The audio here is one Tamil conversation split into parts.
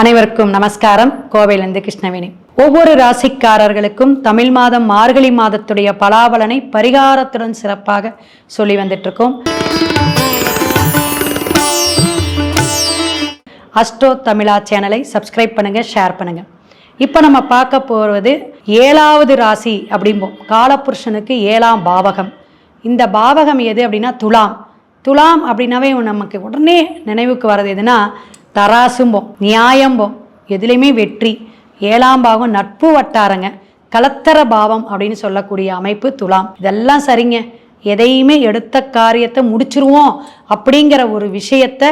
அனைவருக்கும் நமஸ்காரம். கோவையிலிருந்து கிருஷ்ணவேணி. ஒவ்வொரு ராசிக்காரர்களுக்கும் தமிழ் மாதம் மார்கழி மாதத்துடைய பலாபலனை பரிகாரத்துடன் சிறப்பாக சொல்லி வந்துட்டு இருக்கோம் அஸ்ட்ரோ தமிழா சேனலை சப்ஸ்கிரைப் பண்ணுங்க ஷேர் பண்ணுங்க. இப்போ நம்ம பார்க்க போவது ஏழாவது ராசி அப்படிம்போம். காலபுருஷனுக்கு ஏழாம் பாவகம். இந்த பாவகம் எது அப்படின்னா துலாம். துலாம் அப்படின்னாவே நமக்கு உடனே நினைவுக்கு வர்றது எதுனா தராசும்போம் நியாயம்போம் எதுலேயுமே வெற்றி. ஏழாம் பாகம் நட்பு வட்டாரங்க கலத்தர பாவம் அப்படின்னு சொல்லக்கூடிய அமைப்பு துலாம். இதெல்லாம் சரிங்க. எதையுமே எடுத்த காரியத்தை முடிச்சிருவோம் அப்படிங்கிற ஒரு விஷயத்த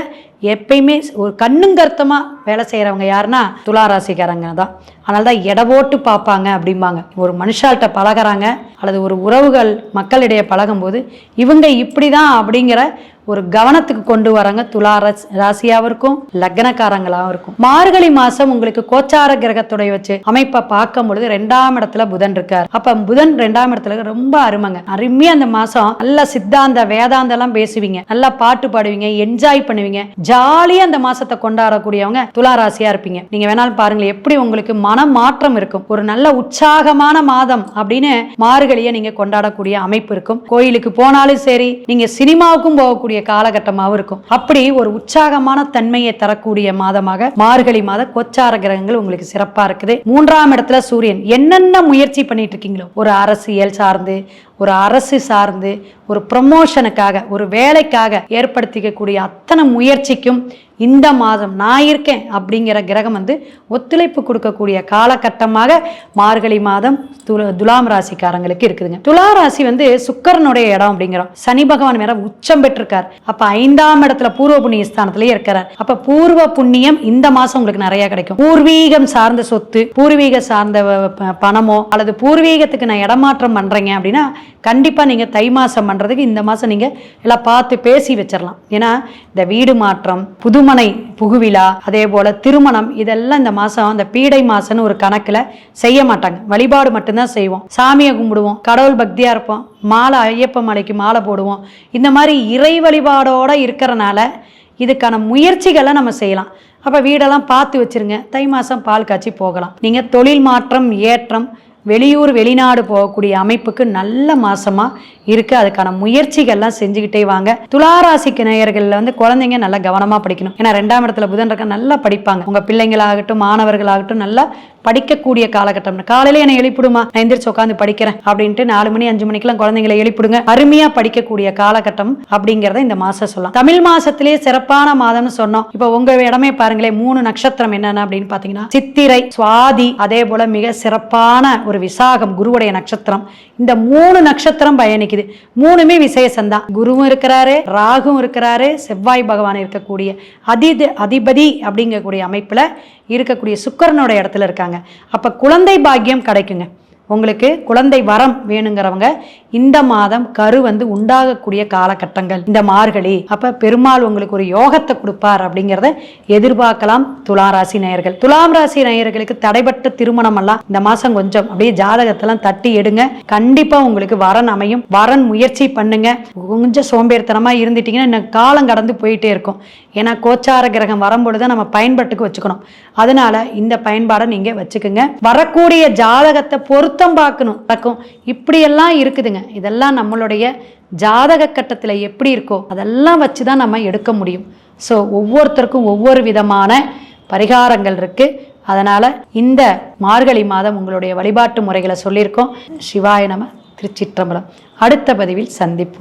எப்பயுமே ஒரு கண்ணுங்கருத்தமாக வேலை செய்கிறவங்க யாருன்னா துலா ராசிக்காரங்க தான். அதனால தான் எடை போட்டு பார்ப்பாங்க அப்படிம்பாங்க. ஒரு மனுஷால்கிட்ட பழகுறாங்க அல்லது ஒரு உறவுகள் மக்களிடையே பழகும்போது இவங்க இப்படி தான் அப்படிங்கிற ஒரு கவனத்துக்கு கொண்டு வராங்க. துலா ராசி ராசியாகவும் இருக்கும் லக்னக்காரங்களாகவும் இருக்கும். மார்கழி மாசம் உங்களுக்கு கோச்சார கிரகத்துடைய வச்சு அமைப்பை பார்க்கும் பொழுது ரெண்டாம் இடத்துல புதன் இருக்கார். அப்ப புதன் ரெண்டாம் இடத்துல ரொம்ப அருமைங்க. அருமையா அந்த மாசம் நல்ல சித்தாந்த வேதாந்தம் எல்லாம் பேசுவீங்க. நல்லா பாட்டு பாடுவீங்க என்ஜாய் பண்ணுவீங்க. ஜாலியா அந்த மாசத்தை கொண்டாடக்கூடியவங்க துலா ராசியா இருப்பீங்க. நீங்க வேணாலும் பாருங்களேன் எப்படி உங்களுக்கு மன மாற்றம் இருக்கும். ஒரு நல்ல உற்சாகமான மாதம் அப்படின்னு மார்கழியை நீங்க கொண்டாடக்கூடிய அமைப்பு இருக்கும். கோயிலுக்கு போனாலும் சரி நீங்க சினிமாவுக்கும் போகக்கூடிய காலகட்டமாகவும் இருக்கும். அப்படி ஒரு உற்சாகமான தன்மையை தரக்கூடிய மாதமாக மார்கழி மாத கொச்சார கிரகங்கள் உங்களுக்கு சிறப்பாக இருக்குது. மூன்றாம் இடத்துல சூரியன். என்னென்ன முயற்சி பண்ணிட்டு இருக்கீங்களோ ஒரு அரசியல் சார்ந்து ஒரு அரசு சார்ந்து ஒரு ப்ரமோஷனுக்காக ஒரு வேலைக்காக ஏற்படுத்திக்கக்கூடிய அத்தனை முயற்சிக்கும் இந்த மாதம் நான் இருக்கேன் அப்படிங்கிற கிரகம் வந்து ஒத்துழைப்பு கொடுக்கக்கூடிய காலகட்டமாக மார்கழி மாதம் துல துலாம் ராசிக்காரங்களுக்கு இருக்குதுங்க. துலா ராசி வந்து சுக்கரனுடைய இடம் அப்படிங்கிறோம். சனி பகவான் வேற உச்சம் பெற்றிருக்கார். அப்ப ஐந்தாம் இடத்துல பூர்வ புண்ணிய ஸ்தானத்திலேயே இருக்கிறார். அப்ப பூர்வ புண்ணியம் இந்த மாசம் உங்களுக்கு நிறைய கிடைக்கும். பூர்வீகம் சார்ந்த சொத்து பூர்வீக சார்ந்த ப- பணமோ அல்லது பூர்வீகத்துக்கு நான் இடமாற்றம் பண்றேங்க அப்படின்னா கண்டிப்பாக நீங்கள் தை மாதம் பண்ணுறதுக்கு இந்த மாதம் நீங்கள் எல்லாம் பார்த்து பேசி வச்சிடலாம் ஏன்னா இந்த வீடு மாற்றம் புதுமனை புகுவிழா அதே போல் திருமணம் இதெல்லாம் இந்த மாதம் அந்த பீடை மாசம்னு ஒரு கணக்கில் செய்ய மாட்டாங்க. வழிபாடு மட்டும்தான் செய்வோம். சாமியை கும்பிடுவோம் கடவுள் பக்தியாக இருப்போம் மாலை ஐயப்ப மலைக்கு மாலை போடுவோம். இந்த மாதிரி இறை வழிபாடோடு இருக்கிறனால இதுக்கான முயற்சிகளை நம்ம செய்யலாம். அப்போ வீடெல்லாம் பார்த்து வச்சிருங்க. தை மாதம் பால் காய்ச்சி போகலாம். நீங்கள் தொழில் மாற்றம் ஏற்றம் வெளியூர் வெளிநாடு போகக்கூடிய அமைப்புக்கு நல்ல மாசமா இருக்கு. அதுக்கான முயற்சிகள்லாம் செஞ்சுக்கிட்டே வாங்க. துளாராசிக்கு நேயர்கள்ல வந்து குழந்தைங்க நல்லா கவனமா படிக்கணும். ஏன்னா ரெண்டாம் இடத்துல புதன் இருக்க நல்லா படிப்பாங்க. உங்க பிள்ளைங்களாகட்டும் மாணவர்களாகட்டும் நல்லா படிக்கக்கூடிய காலகட்டம். காலையில என்னை எழுப்பிடுமா நான் எந்திரிச்சு உட்காந்து படிக்கிறேன் அப்படின்ட்டு நாலு மணி அஞ்சு மணிக்கெல்லாம் குழந்தைங்களை எழுப்பிடுங்க அருமையா படிக்கக்கூடிய காலகட்டம் அப்படிங்கிறத இந்த மாசம் சொல்லலாம். தமிழ் மாசத்திலே சிறப்பான மாதம்னு சொன்னோம். இப்போ உங்க இடமே பாருங்களேன் மூணு நட்சத்திரம் என்னென்ன அப்படின்னு பாத்தீங்கன்னா சித்திரை சுவாதி அதே போல மிக சிறப்பான ஒரு விசாகம் குருவுடைய நட்சத்திரம். இந்த மூணு நட்சத்திரம் பயணிக்குது. மூணுமே விசேஷம்தான். குருவும் இருக்கிறாரு ராகும் இருக்கிறாரு செவ்வாய் பகவான் இருக்கக்கூடிய அதி அதிபதி அப்படிங்கக்கூடிய அமைப்புல இருக்கக்கூடிய சுக்கரனோட இடத்துல இருக்காங்க. அப்ப குழந்தை பாக்கியம் கிடைக்குங்க. உங்களுக்கு குழந்தை வரம் வேணுங்கிறவங்க இந்த மாதம் கரு வந்து உண்டாகக்கூடிய காலகட்டங்கள் இந்த மார்கழி அப்ப பெருமாள் உங்களுக்கு ஒரு யோகத்தை கொடுப்பார் அப்படிங்கிறத எதிர்பார்க்கலாம் துலாம் ராசி நேயர்கள். துலாம் ராசி நேயர்களுக்கு தடைப்பட்ட திருமணம் எல்லாம் இந்த மாசம் கொஞ்சம் அப்படியே ஜாதகத்தெல்லாம் தட்டி எடுங்க. கண்டிப்பா உங்களுக்கு வரன் அமையும். வரன் முயற்சி பண்ணுங்க. கொஞ்சம் சோம்பேறித்தனமா இருந்துட்டீங்கன்னா இன்னும் காலம் கடந்து போயிட்டே இருக்கும். ஏன்னா கோச்சார கிரகம் வரும்பொழுது நம்ம பயன்பாட்டுக்கு வச்சுக்கணும். அதனால இந்த பயன்பாடை நீங்க வச்சுக்கோங்க. வரக்கூடிய ஜாதகத்தை பொறுத்து பொருத்தம் பார்க்கணும். நடக்கும் இப்படியெல்லாம் இருக்குதுங்க. இதெல்லாம் நம்மளுடைய ஜாதக கட்டத்தில் எப்படி இருக்கோ அதெல்லாம் வச்சு தான் நம்ம எடுக்க முடியும். ஸோ ஒவ்வொருத்தருக்கும் ஒவ்வொரு விதமான பரிகாரங்கள் இருக்குது அதனால் இந்த மார்கழி மாதம் உங்களுடைய வழிபாட்டு முறைகளை சொல்லியிருக்கோம். சிவாய நம திருச்சிற்றம்பலம். அடுத்த பதிவில் சந்திப்போம்.